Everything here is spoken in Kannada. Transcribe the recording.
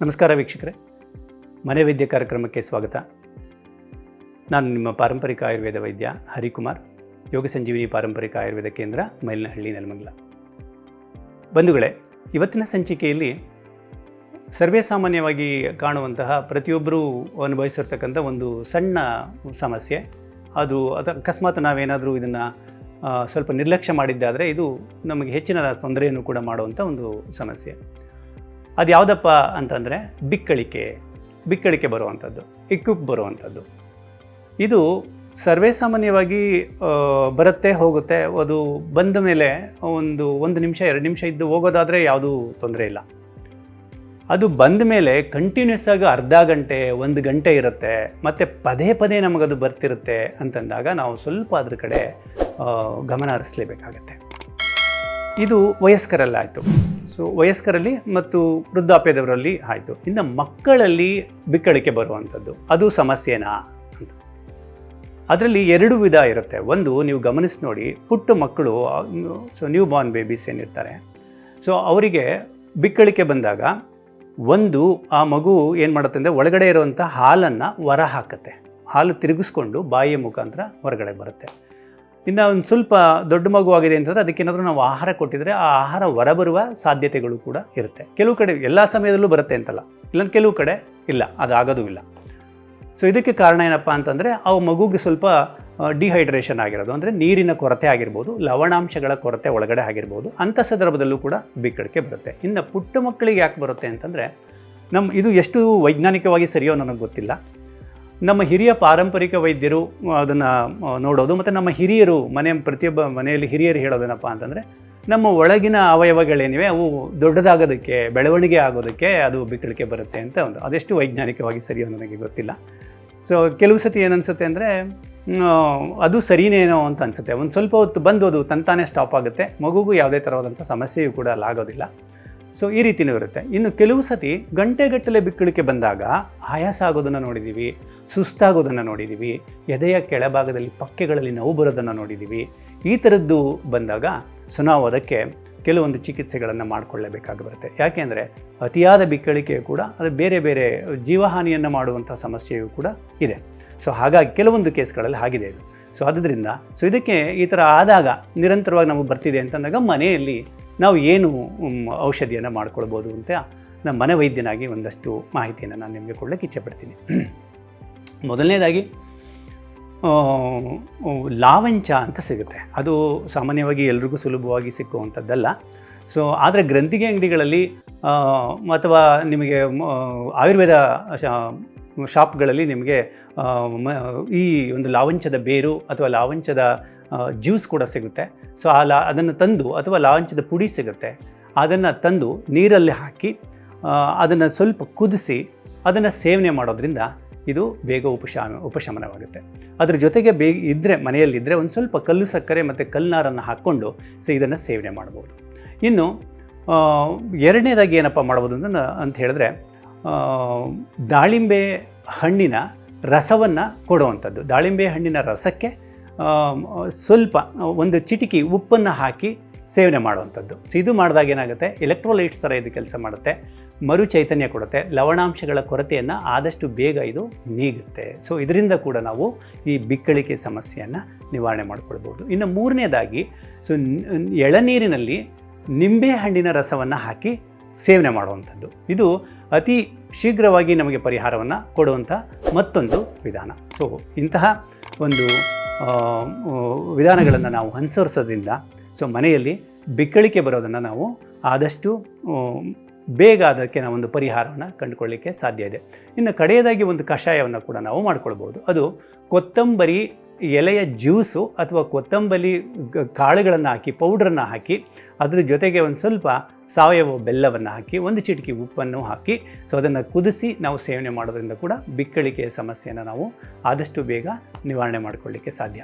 ನಮಸ್ಕಾರ ವೀಕ್ಷಕರೇ. ಮನೆ ವೈದ್ಯ ಕಾರ್ಯಕ್ರಮಕ್ಕೆ ಸ್ವಾಗತ. ನಾನು ನಿಮ್ಮ ಪಾರಂಪರಿಕ ಆಯುರ್ವೇದ ವೈದ್ಯ ಹರಿಕುಮಾರ್, ಯೋಗ ಸಂಜೀವಿನಿ ಪಾರಂಪರಿಕ ಆಯುರ್ವೇದ ಕೇಂದ್ರ, ಮೈಲಿನಹಳ್ಳಿ, ನೆಲಮಂಗಲ. ಬಂಧುಗಳೇ, ಇವತ್ತಿನ ಸಂಚಿಕೆಯಲ್ಲಿ ಸರ್ವೇ ಸಾಮಾನ್ಯವಾಗಿ ಕಾಣುವಂತಹ ಪ್ರತಿಯೊಬ್ಬರೂ ಅನುಭವಿಸಿರ್ತಕ್ಕಂಥ ಒಂದು ಸಣ್ಣ ಸಮಸ್ಯೆ. ಅದು ಅದು ಅಕಸ್ಮಾತ್ ನಾವೇನಾದರೂ ಇದನ್ನು ಸ್ವಲ್ಪ ನಿರ್ಲಕ್ಷ್ಯ ಮಾಡಿದ್ದಾದರೆ ಇದು ನಮಗೆ ಹೆಚ್ಚಿನ ತೊಂದರೆಯನ್ನು ಕೂಡ ಮಾಡುವಂಥ ಒಂದು ಸಮಸ್ಯೆ. ಅದು ಯಾವುದಪ್ಪ ಅಂತಂದರೆ ಬಿಕ್ಕಳಿಕೆ ಬಿಕ್ಕಳಿಕೆ ಬರುವಂಥದ್ದು ಇಕ್ವಿಪ್ ಬರುವಂಥದ್ದು. ಇದು ಸರ್ವೇ ಸಾಮಾನ್ಯವಾಗಿ ಬರುತ್ತೆ, ಹೋಗುತ್ತೆ. ಅದು ಬಂದ ಮೇಲೆ ಒಂದು ಒಂದು ನಿಮಿಷ, ಎರಡು ನಿಮಿಷ ಇದ್ದು ಹೋಗೋದಾದರೆ ಯಾವುದೂ ತೊಂದರೆ ಇಲ್ಲ. ಅದು ಬಂದ ಮೇಲೆ ಕಂಟಿನ್ಯೂಸ್ ಆಗಿ ಅರ್ಧ ಗಂಟೆ, ಒಂದು ಗಂಟೆ ಇರುತ್ತೆ. ಮತ್ತು ಪದೇ ಪದೇ ನಮಗದು ಬರ್ತಿರುತ್ತೆ ಅಂತಂದಾಗ ನಾವು ಸ್ವಲ್ಪ ಅದ್ರ ಕಡೆ ಗಮನ ಹರಿಸ್ಲೇಬೇಕಾಗತ್ತೆ. ಇದು ವಯಸ್ಕರಲ್ಲಾಯಿತು. ಸೊ ವಯಸ್ಕರಲ್ಲಿ ಮತ್ತು ವೃದ್ಧಾಪ್ಯದವರಲ್ಲಿ ಆಯಿತು. ಇನ್ನು ಮಕ್ಕಳಲ್ಲಿ ಬಿಕ್ಕಳಿಕೆ ಬರುವಂಥದ್ದು. ಅದು ಸಮಸ್ಯೆನಾ ಅಂತ. ಅದರಲ್ಲಿ ಎರಡು ವಿಧ ಇರುತ್ತೆ. ಒಂದು ನೀವು ಗಮನಿಸಿ ನೋಡಿ, ಪುಟ್ಟ ಮಕ್ಕಳು, ಸೊ ನ್ಯೂ ಬಾರ್ನ್ ಬೇಬೀಸ್ ಏನಿರ್ತಾರೆ. ಸೊ ಅವರಿಗೆ ಬಿಕ್ಕಳಿಕೆ ಬಂದಾಗ ಒಂದು, ಆ ಮಗು ಏನು ಮಾಡುತ್ತೆ ಅಂದರೆ ಒಳಗಡೆ ಇರುವಂಥ ಹಾಲನ್ನು ಹೊರ ಹಾಕುತ್ತೆ. ಹಾಲು ತಿರುಗಿಸ್ಕೊಂಡು ಬಾಯಿಯ ಮುಖಾಂತರ ಹೊರಗಡೆ ಬರುತ್ತೆ. ಇನ್ನು ಒಂದು ಸ್ವಲ್ಪ ದೊಡ್ಡ ಮಗು ಆಗಿದೆ ಅಂತಂದರೆ ಅದಕ್ಕೇನಾದರೂ ನಾವು ಆಹಾರ ಕೊಟ್ಟಿದ್ರೆ ಆ ಆಹಾರ ಹೊರಬರುವ ಸಾಧ್ಯತೆಗಳು ಕೂಡ ಇರುತ್ತೆ. ಕೆಲವು ಕಡೆ ಎಲ್ಲ ಸಮಯದಲ್ಲೂ ಬರುತ್ತೆ ಅಂತಲ್ಲ. ಇಲ್ಲ ಕೆಲವು ಕಡೆ ಇಲ್ಲ, ಅದು ಆಗೋದೂ ಇಲ್ಲ. ಸೊ ಇದಕ್ಕೆ ಕಾರಣ ಏನಪ್ಪ ಅಂತಂದರೆ ಆ ಮಗುಗೆ ಸ್ವಲ್ಪ ಡಿಹೈಡ್ರೇಷನ್ ಆಗಿರೋದು. ಅಂದರೆ ನೀರಿನ ಕೊರತೆ ಆಗಿರ್ಬೋದು, ಲವಣಾಂಶಗಳ ಕೊರತೆ ಒಳಗಡೆ ಆಗಿರ್ಬೋದು. ಅಂಥ ಸಂದರ್ಭದಲ್ಲೂ ಕೂಡ ಬಿಕ್ಕಡಿಕೆ ಬರುತ್ತೆ. ಇನ್ನು ಪುಟ್ಟ ಮಕ್ಕಳಿಗೆ ಯಾಕೆ ಬರುತ್ತೆ ಅಂತಂದರೆ ನಮ್ಮ ಇದು ಎಷ್ಟು ವೈಜ್ಞಾನಿಕವಾಗಿ ಸರಿಯೋ ನನಗೆ ಗೊತ್ತಿಲ್ಲ. ನಮ್ಮ ಹಿರಿಯ ಪಾರಂಪರಿಕ ವೈದ್ಯರು ಅದನ್ನು ನೋಡೋದು ಮತ್ತು ನಮ್ಮ ಹಿರಿಯರು ಮನೆ, ಪ್ರತಿಯೊಬ್ಬ ಮನೆಯಲ್ಲಿ ಹಿರಿಯರು ಹೇಳೋದೇನಪ್ಪ ಅಂತಂದರೆ, ನಮ್ಮ ಒಳಗಿನ ಅವಯವಗಳೇನಿವೆ ಅವು ದೊಡ್ಡದಾಗೋದಕ್ಕೆ, ಬೆಳವಣಿಗೆ ಆಗೋದಕ್ಕೆ ಅದು ಬಿಕ್ಕಳಿಕೆ ಬರುತ್ತೆ ಅಂತ ಒಂದು, ಅದೆಷ್ಟು ವೈಜ್ಞಾನಿಕವಾಗಿ ಸರಿಯೋ ನನಗೆ ಗೊತ್ತಿಲ್ಲ. ಸೊ ಕೆಲವು ಸತಿ ಏನನ್ಸುತ್ತೆ ಅಂದರೆ ಅದು ಸರಿನೇನೋ ಅಂತ ಅನಿಸುತ್ತೆ. ಒಂದು ಸ್ವಲ್ಪ ಹೊತ್ತು ಬಂದು ಅದು ತಂತಾನೇ ಸ್ಟಾಪ್ ಆಗುತ್ತೆ, ಮಗುಗೂ ಯಾವುದೇ ಥರವಾದಂಥ ಸಮಸ್ಯೆಯೂ ಕೂಡ ಅಲ್ಲಾಗೋದಿಲ್ಲ ಸೊ ಈ ರೀತಿಯೂ ಇರುತ್ತೆ. ಇನ್ನು ಕೆಲವು ಸತಿ ಗಂಟೆಗಟ್ಟಲೆ ಬಿಕ್ಕಳಿಕೆ ಬಂದಾಗ ಆಯಾಸ ಆಗೋದನ್ನು ನೋಡಿದ್ದೀವಿ ಸುಸ್ತಾಗೋದನ್ನು ನೋಡಿದ್ದೀವಿ ಎದೆಯ ಕೆಳಭಾಗದಲ್ಲಿ ಪಕ್ಕೆಗಳಲ್ಲಿ ನೋವು ಬರೋದನ್ನು ನೋಡಿದ್ದೀವಿ ಈ ಥರದ್ದು ಬಂದಾಗ ಸೊ ನಾವು ಅದಕ್ಕೆ ಕೆಲವೊಂದು ಚಿಕಿತ್ಸೆಗಳನ್ನು ಮಾಡಿಕೊಳ್ಳಬೇಕಾಗಿ ಬರುತ್ತೆ. ಯಾಕೆಂದರೆ ಅತಿಯಾದ ಬಿಕ್ಕಳಿಕೆ ಕೂಡ, ಅದು ಬೇರೆ ಬೇರೆ ಜೀವಹಾನಿಯನ್ನು ಮಾಡುವಂಥ ಸಮಸ್ಯೆಯೂ ಕೂಡ ಇದೆ. ಸೊ ಹಾಗಾಗಿ ಕೆಲವೊಂದು ಕೇಸ್ಗಳಲ್ಲಿ ಆಗಿದೆ ಇದು. ಸೊ ಆದ್ದರಿಂದ ಸೊ ಇದಕ್ಕೆ ಈ ಥರ ಆದಾಗ ನಿರಂತರವಾಗಿ ನಮಗೆ ಬರ್ತಿದೆ ಅಂತಂದಾಗ ಮನೆಯಲ್ಲಿ ನಾವು ಏನು ಔಷಧಿಯನ್ನು ಮಾಡ್ಕೊಳ್ಬೋದು ಅಂತ ನಮ್ಮ ಮನೆ ವೈದ್ಯನಾಗಿ ಒಂದಷ್ಟು ಮಾಹಿತಿಯನ್ನು ನಾನು ನಿಮಗೆ ಕೊಡಲಿಕ್ಕೆ ಇಚ್ಛೆಪಡ್ತೀನಿ. ಮೊದಲನೇದಾಗಿ ಲಾವಂಚ ಅಂತ ಸಿಗುತ್ತೆ. ಅದು ಸಾಮಾನ್ಯವಾಗಿ ಎಲ್ರಿಗೂ ಸುಲಭವಾಗಿ ಸಿಕ್ಕುವಂಥದ್ದಲ್ಲ. ಸೊ, ಆದರೆ ಗ್ರಂಥಿಗೆ ಅಂಗಡಿಗಳಲ್ಲಿ ಅಥವಾ ನಿಮಗೆ ಆಯುರ್ವೇದ ಶಾಪ್ಗಳಲ್ಲಿ ನಿಮಗೆ ಈ ಒಂದು ಲಾವಂಚದ ಬೇರು ಅಥವಾ ಲಾವಂಚದ ಜ್ಯೂಸ್ ಕೂಡ ಸಿಗುತ್ತೆ. ಸೊ ಆ ಲಾ, ಅದನ್ನು ತಂದು ಅಥವಾ ಲಾಂಚದ ಪುಡಿ ಸಿಗುತ್ತೆ. ಅದನ್ನು ತಂದು ನೀರಲ್ಲಿ ಹಾಕಿ ಅದನ್ನು ಸ್ವಲ್ಪ ಕುದಿಸಿ, ಅದನ್ನು ಸೇವನೆ ಮಾಡೋದ್ರಿಂದ ಇದು ಬೇಗ ಉಪಶಾಮ, ಉಪಶಮನವಾಗುತ್ತೆ. ಅದ್ರ ಜೊತೆಗೆ ಬೇಗ ಇದ್ದರೆ ಮನೆಯಲ್ಲಿದ್ದರೆ ಒಂದು ಸ್ವಲ್ಪ ಕಲ್ಲು ಸಕ್ಕರೆ ಮತ್ತು ಕಲ್ನಾರನ್ನು ಹಾಕ್ಕೊಂಡು ಸೊ, ಇದನ್ನು ಸೇವನೆ ಮಾಡ್ಬೋದು. ಇನ್ನು ಎರಡನೇದಾಗಿ ಏನಪ್ಪ ಮಾಡ್ಬೋದು ಅಂತ ಅಂತ ಹೇಳಿದ್ರೆ ದಾಳಿಂಬೆ ಹಣ್ಣಿನ ರಸವನ್ನು ಕೊಡುವಂಥದ್ದು. ದಾಳಿಂಬೆ ಹಣ್ಣಿನ ರಸಕ್ಕೆ ಸ್ವಲ್ಪ ಒಂದು ಚಿಟಿಕಿ ಉಪ್ಪನ್ನು ಹಾಕಿ ಸೇವನೆ ಮಾಡುವಂಥದ್ದು. ಸೊ ಇದು ಮಾಡಿದಾಗ ಏನಾಗುತ್ತೆ? ಎಲೆಕ್ಟ್ರೋಲೈಟ್ಸ್ ಥರ ಇದು ಕೆಲಸ ಮಾಡುತ್ತೆ. ಮರು ಚೈತನ್ಯ ಕೊಡುತ್ತೆ. ಲವಣಾಂಶಗಳ ಕೊರತೆಯನ್ನು ಆದಷ್ಟು ಬೇಗ ಇದು ನೀಗುತ್ತೆ. ಸೊ ಇದರಿಂದ ಕೂಡ ನಾವು ಈ ಬಿಕ್ಕಳಿಕೆ ಸಮಸ್ಯೆಯನ್ನು ನಿವಾರಣೆ ಮಾಡಿಕೊಳ್ಬೋದು. ಇನ್ನು ಮೂರನೇದಾಗಿ ಸೊ ಎಳನೀರಿನಲ್ಲಿ ನಿಂಬೆಹಣ್ಣಿನ ರಸವನ್ನು ಹಾಕಿ ಸೇವನೆ ಮಾಡುವಂಥದ್ದು. ಇದು ಅತಿ ಶೀಘ್ರವಾಗಿ ನಮಗೆ ಪರಿಹಾರವನ್ನು ಕೊಡುವಂಥ ಮತ್ತೊಂದು ವಿಧಾನ. ಸೊ ಇಂತಹ ಒಂದು ವಿಧಾನಗಳನ್ನು ನಾವು ಅನುಸರಿಸೋದ್ರಿಂದ, ಸೊ ಮನೆಯಲ್ಲಿ ಬಿಕ್ಕಳಿಕೆ ಬರೋದನ್ನು ನಾವು ಆದಷ್ಟು ಬೇಗ ಅದಕ್ಕೆ ನಾವು ಒಂದು ಪರಿಹಾರವನ್ನು ಕಂಡುಕೊಳ್ಳಿಕ್ಕೆ ಸಾಧ್ಯ ಇದೆ. ಇನ್ನು ಕಡೆಯದಾಗಿ ಒಂದು ಕಷಾಯವನ್ನು ಕೂಡ ನಾವು ಮಾಡ್ಕೊಳ್ಬೋದು ಅದು ಕೊತ್ತಂಬರಿ ಎಲೆಯ ಜ್ಯೂಸು ಅಥವಾ ಕೊತ್ತಂಬರಿ ಕಾಳುಗಳನ್ನು ಹಾಕಿ, ಪೌಡ್ರನ್ನು ಹಾಕಿ, ಅದ್ರ ಜೊತೆಗೆ ಒಂದು ಸ್ವಲ್ಪ ಸಾವಯವ ಬೆಲ್ಲವನ್ನು ಹಾಕಿ, ಒಂದು ಚಿಟಿಕೆ ಉಪ್ಪನ್ನು ಹಾಕಿ, ಸೊ ಅದನ್ನು ಕುದಿಸಿ ನಾವು ಸೇವನೆ ಮಾಡೋದ್ರಿಂದ ಕೂಡ ಬಿಕ್ಕಳಿಕೆಯ ಸಮಸ್ಯೆಯನ್ನು ನಾವು ಆದಷ್ಟು ಬೇಗ ನಿವಾರಣೆ ಮಾಡಿಕೊಳ್ಳಿಕ್ಕೆ ಸಾಧ್ಯ.